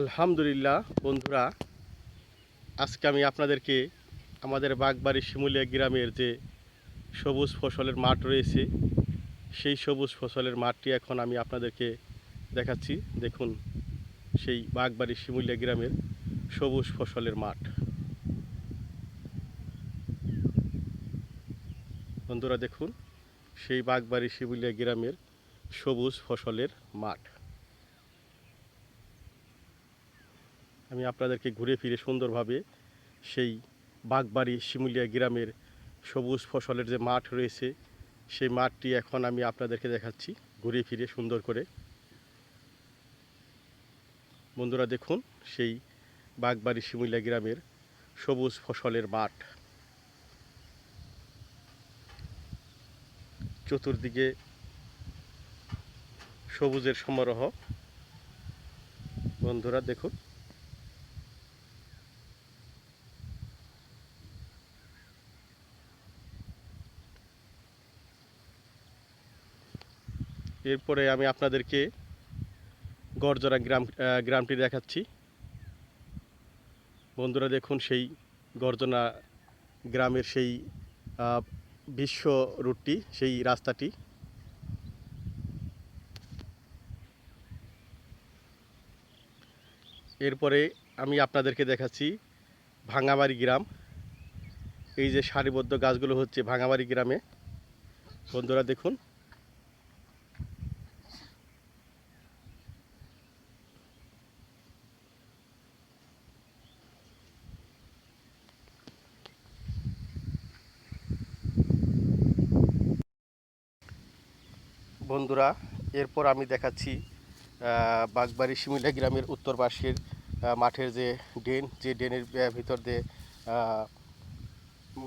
আলহামদুলিল্লাহ, বন্ধুরা। আজকে আমি আপনাদেরকে আমাদের বাগবাড়ি শিমুলিয়া গ্রামের যে সবুজ ফসলের মাঠ রয়েছে, সেই সবুজ ফসলের মাঠটি এখন আমি আপনাদেরকে দেখাচ্ছি। দেখুন, সেই বাগবাড়ি শিমুলিয়া গ্রামের সবুজ ফসলের মাঠ। বন্ধুরা, দেখুন, সেই বাগবাড়ি শিমুলিয়া গ্রামের সবুজ ফসলের মাঠ। আমি আপনাদেরকে ঘুরে ফিরে সুন্দরভাবে সেই বাগবাড়ি শিমুলিয়া গ্রামের সবুজ ফসলের যে মাঠ রয়েছে, সেই মাঠটি এখন আমি আপনাদেরকে দেখাচ্ছি, ঘুরে ফিরে সুন্দর করে। বন্ধুরা দেখুন, সেই বাগবাড়ি শিমুলিয়া গ্রামের সবুজ ফসলের মাঠ। চতুর্দিকে সবুজের সমারোহ। বন্ধুরা দেখুন এরপরে আমি আপনাদেরকে গড়জরা গ্রাম গ্রামটি দেখাচ্ছি। বন্ধুরা দেখুন, সেই গর্জনা গ্রামের সেই বিশ্ব রুটটি, সেই রাস্তাটি। এরপরে আমি আপনাদেরকে দেখাচ্ছি ভাঙাবাড়ি গ্রাম। এই যে সারিবদ্ধ গাছগুলো হচ্ছে ভাঙাবাড়ি গ্রামে। বন্ধুরা দেখুন বন্ধুরা, এরপর আমি দেখাচ্ছি বাগবাড়ি শিমিলা গ্রামের উত্তর পাশের মাঠের যে ড্রেন, যে ড্রেনের ভিতর দিয়ে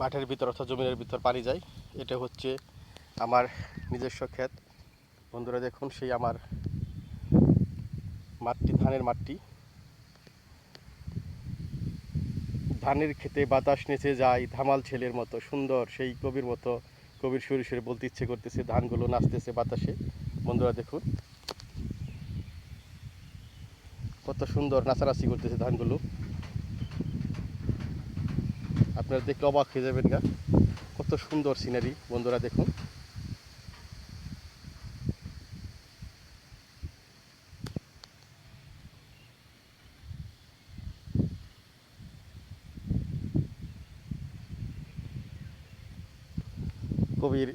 মাঠের ভিতর অর্থাৎ জমিনের ভিতর পানি যায়। এটা হচ্ছে আমার নিজস্ব ক্ষেত। বন্ধুরা দেখুন, সেই আমার মাঠটি, ধানের মাঠটি। ধানের খেতে বাতাস নেচে যায়, ধামাল ছেলের মতো, সুন্দর, সেই কবির মতো। কবির সুরে সুরে বলতে ইচ্ছে করতেছে, ধানগুলো নাচতেছে বাতাসে। বন্ধুরা দেখুন। কত সুন্দর নাচারাচি করতেছে ধানগুলো। আপনারা দেখলে অবাক হয়ে যাবেন গা। কত সুন্দর সিনারি বন্ধুরা দেখুন। কবির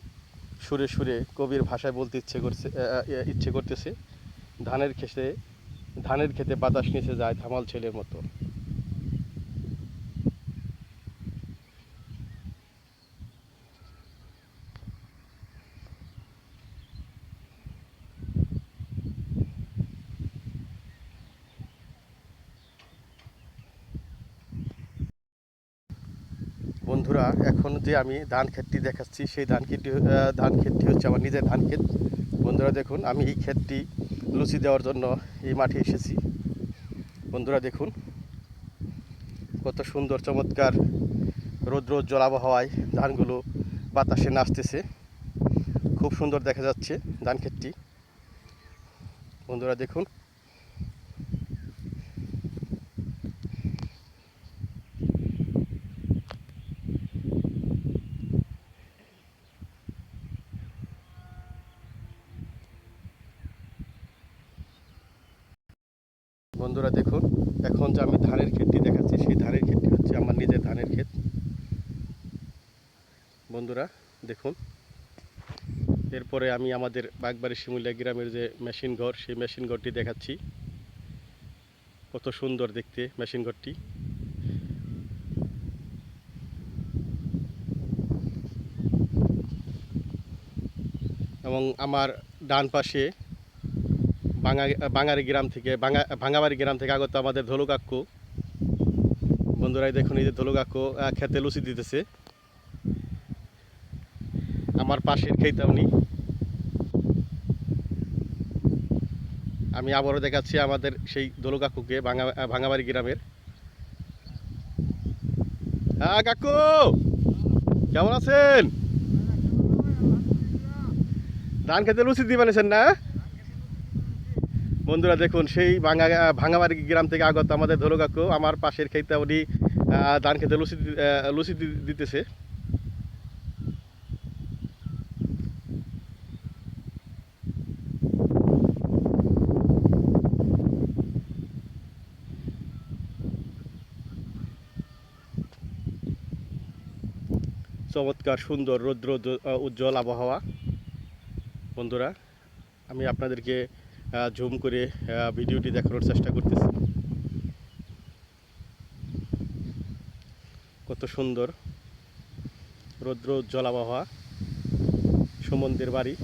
সুরে সুরে কবির ভাষায় বলতে ইচ্ছে করছে আহ, ইচ্ছে করতেছে। ধানের খেতে ধানের খেতে বাতাস নিচে যায় ধামাল ছেলের মতো। বন্ধুরা এখন যে আমি ধান ক্ষেতটি দেখাচ্ছি, সেই ধান ক্ষেতটি ধান ক্ষেতটি হচ্ছে আমার নিজের ধান ক্ষেত। বন্ধুরা দেখুন, আমি এই ক্ষেতটি লুচি দেওয়ার জন্য এই মাঠে এসেছি। বন্ধুরা দেখুন, কত সুন্দর চমৎকার রোদ রোদ জল আবহাওয়ায় ধানগুলো বাতাসে নাচতেছে। খুব সুন্দর দেখা যাচ্ছে ধান ক্ষেতটি। বন্ধুরা দেখুন বন্ধুরা দেখুন, এখন যে আমি ধানের ক্ষেতটি দেখাচ্ছি, সেই ধানের ক্ষেতটি হচ্ছে আমার নিজের ধানের ক্ষেত। বন্ধুরা, দেখুন। এরপরে আমি আমাদের বাগবাড়ি শিমুলিয়া গ্রামের যে মেশিন ঘর, সেই মেশিন ঘরটি দেখাচ্ছি। কত সুন্দর দেখতে মেশিন ঘরটি। এবং আমার ডান পাশে বাঙা বাঙারি গ্রাম থেকে বাঙা ভাঙাবাড়ি গ্রাম থেকে আগত আমাদের ধলু কাকু। বন্ধুরাই দেখুন এই যে ধলু কাকু খেতে লুচি দিতেছে। আমার পাশের খেতে উনি আমি আবারও দেখাচ্ছি আমাদের সেই দলু কাকুকে ভাঙা, ভাঙাবাড়ি গ্রামের। হ্যাঁ কাকু! কেমন আছেন? ধান খেতে লুচি দিয়ে বানিয়েছেন না? বন্ধুরা দেখুন, সেই ভাঙা ভাঙাবাড়ি গ্রাম থেকে আগত আমাদের ধরো কাকু আমার পাশের খেতে উনি ধান খেতে লুচি লুচি দিতেছে। চমৎকার, সুন্দর, রৌদ্র উজ্জ্বল আবহাওয়া। বন্ধুরা, আমি আপনাদেরকে জুম করে ভিডিওটি দেখানোর চেষ্টা করতেছি। কত সুন্দর রৌদ্র উজ্জ্বল আবহাওয়া, সুমনদের বাড়ি।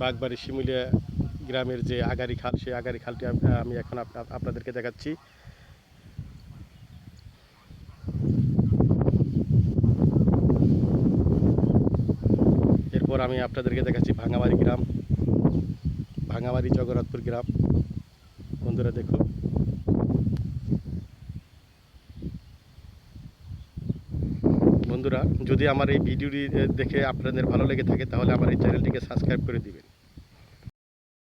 বাগবাড়ি, শিমুলিয়া গ্রামের যে আগারি খাল, সেই আগারি খালটি আমি এখন আপ- আপনাদেরকে দেখাচ্ছি। এরপর আমি আপনাদেরকে দেখাচ্ছি ভাঙাবাড়ি গ্রাম, ভাঙাবাড়ি জগন্নাথপুর গ্রাম। বন্ধুরা দেখুন। বন্ধুরা, যদি আমার এই ভিডিওটি দেখে আপনাদের ভালো লেগে থাকে, তাহলে আমার এই চ্যানেলটিকে সাবস্ক্রাইব করে দিবেন।